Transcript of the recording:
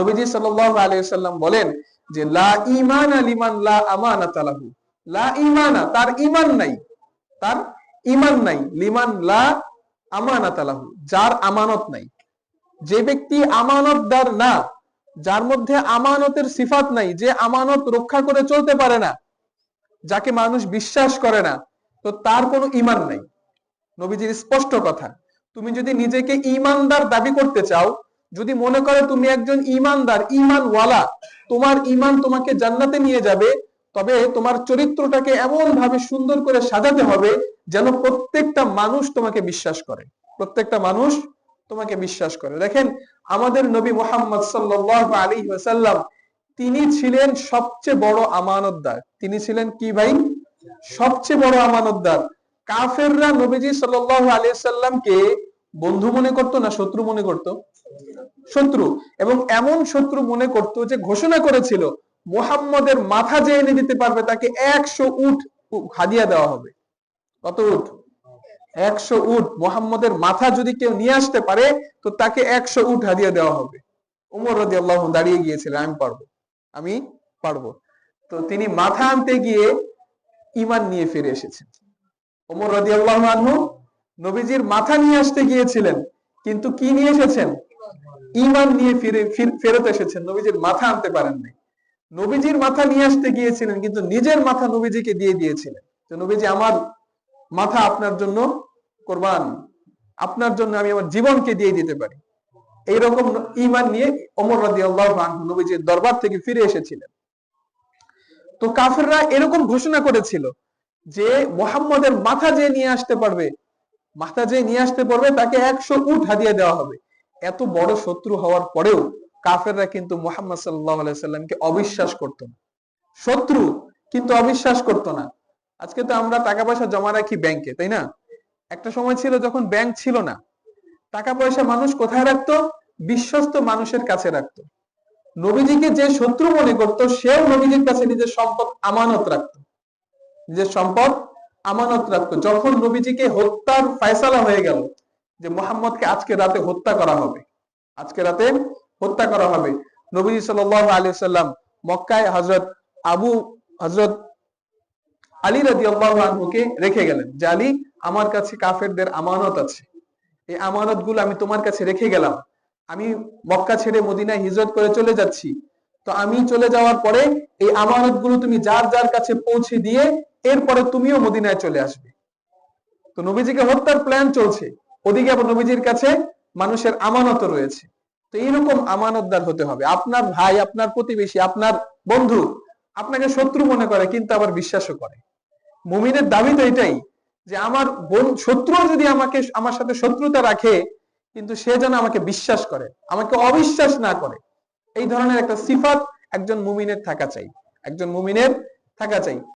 নবীজি সাল্লাল্লাহু আলাইহি সাল্লাম বলেন যে, লা ঈমান লিমান লা আমানাতা লাহু। লা ঈমানা, তার ঈমান নাই। তার ঈমান নাই। লিমান লা আমানাতা লাহু, যার আমানত নাই। যে ব্যক্তি আমানতদার না, যার মধ্যে আমানতের সিফাত নাই, যে আমানত রক্ষা করে চলতে পারে না, যাকে মানুষ বিশ্বাস করে না, তো তার কোনো ঈমান নাই। নবীজির স্পষ্ট কথা, তুমি যদি নিজেকে ইমানদার দাবি করতে চাও যদি মনে করে তুমি একজন ইমানদার, ইমানওয়ালা, তোমার ইমান তোমাকে জান্নাতে নিয়ে যাবে, তবে তোমার চরিত্রটাকে এমন ভাবে সুন্দর করে সাজাতে হবে যেন প্রত্যেকটা মানুষ তোমাকে বিশ্বাস করে। প্রত্যেকটা মানুষ তোমাকে বিশ্বাস করে। দেখেন, আমাদের নবী মোহাম্মদ সাল্লাল্লাহু আলাইহি ওয়াসাল্লাম, তিনি ছিলেন সবচেয়ে বড় আমানতদার। তিনি ছিলেন কি ভাই? সবচেয়ে বড় আমানতদার। কাফেররা নবীজি সাল্লাল্লাহু আলাইহি সাল্লামকে বন্ধু মনে করতো না শত্রু মনে করতো? শত্রু এবং এমন শত্রু মনে করত যে ঘোষণা করেছিল, মোহাম্মদের মাথা যে এনে দিতে পারবে তাকে একশো উট হাদিয়া দেওয়া হবে। কত উট? একশো উট। মোহাম্মদের মাথা যদি কেউ নিয়ে আসতে পারে, তো তাকে একশো উট হাদিয়া দেওয়া হবে। উমর রদি আল্লাহ দাঁড়িয়ে গিয়েছিলেন আমি পারব আমি পারব। তো তিনি মাথা আনতে গিয়ে ইমান নিয়ে ফিরে এসেছেন। ওমর রদি আল্লাহ আনহু নবীজির মাথা নিয়ে আসতে গিয়েছিলেন, কিন্তু কি নিয়ে এসেছেন? ইমান নিয়ে ফিরে ফেরত এসেছেন। নবীজির মাথা আনতে পারেন নাই। নবীজির মাথা নিয়ে আসতে গিয়েছিলেন, কিন্তু নিজের মাথা নবীজিকে দিয়ে দিয়েছিলেন যে, নবীজি, আমার মাথা আপনার জন্য কোরবান। আপনার জন্য আমি আমার জীবনকে দিয়ে দিতে পারি। এইরকম ইমান নিয়ে অমর রাদি আল্লাহ নবীজির দরবার থেকে ফিরে এসেছিলেন। তো কাফেররা এরকম ঘোষণা করেছিল যে, মোহাম্মদের মাথা যে নিয়ে আসতে পারবে, মাথা যে নিয়ে আসতে পারবে, তাকে একশো উট হাদিয়া দেওয়া হবে। এত বড় শত্রু হওয়ার পরেও কাফেররা কিন্তু মোহাম্মদ সাল্লাহ সাল্লামকে অবিশ্বাস করতো না। শত্রু কিন্তু অবিশ্বাস করতো না। আজকে তো আমরা টাকা পয়সা জমা রাখি ব্যাংকে তাই না? একটা সময় ছিল যখন ব্যাংক ছিল না। টাকা পয়সা মানুষ কোথায় রাখতো? বিশ্বস্ত মানুষের কাছে রাখতো। নবীজিকে যে শত্রু মনে করতো, সেও নবীজির কাছে নিজের সম্পদ আমানত রাখতো। নিজের সম্পদ আমানত রাখতো। যখন নবীজিকে হত্যার ফয়সালা হয়ে গেল যে মোহাম্মদকে আজকে রাতে হত্যা করা হবে। আজকে রাতে হত্যা করা হবে। নবীজি সাল আলী সাল্লাম মক্কায় হজরত আবু হজরত আলী রাজি আনহুকে রেখে গেলেন। যে, আলী, আমার কাছে কাফেরদের আমানত আছে। এই আমানতগুলো আমি তোমার কাছে রেখে গেলাম। আমি মক্কা ছেড়ে মদিনায় হিজরত করে চলে যাচ্ছি। তো আমি চলে যাওয়ার পরে এই আমানতগুলো তুমি যার যার কাছে পৌঁছে দিয়ে এরপরে তুমিও মদিনায় চলে আসবে। তো নবীজিকে হত্যার প্ল্যান চলছে। ওদিকে আবার নবীজির কাছে মানুষের আমানত রয়েছে। তো এইরকম আমানতদার হতে হবে। আপনার ভাই, আপনার প্রতিবেশী, আপনার বন্ধু আপনাকে শত্রু মনে করে কিন্তু আবার বিশ্বাসও করে। মুমিনের দাবি তো এটাই যে আমার বোন শত্রু যদি আমাকে, আমার সাথে শত্রুতা রাখে কিন্তু সে যেন আমাকে বিশ্বাস করে, আমাকে অবিশ্বাস না করে। এই ধরনের একটা সিফাত একজন মুমিনের থাকা চাই, একজন মুমিনের থাকা চাই।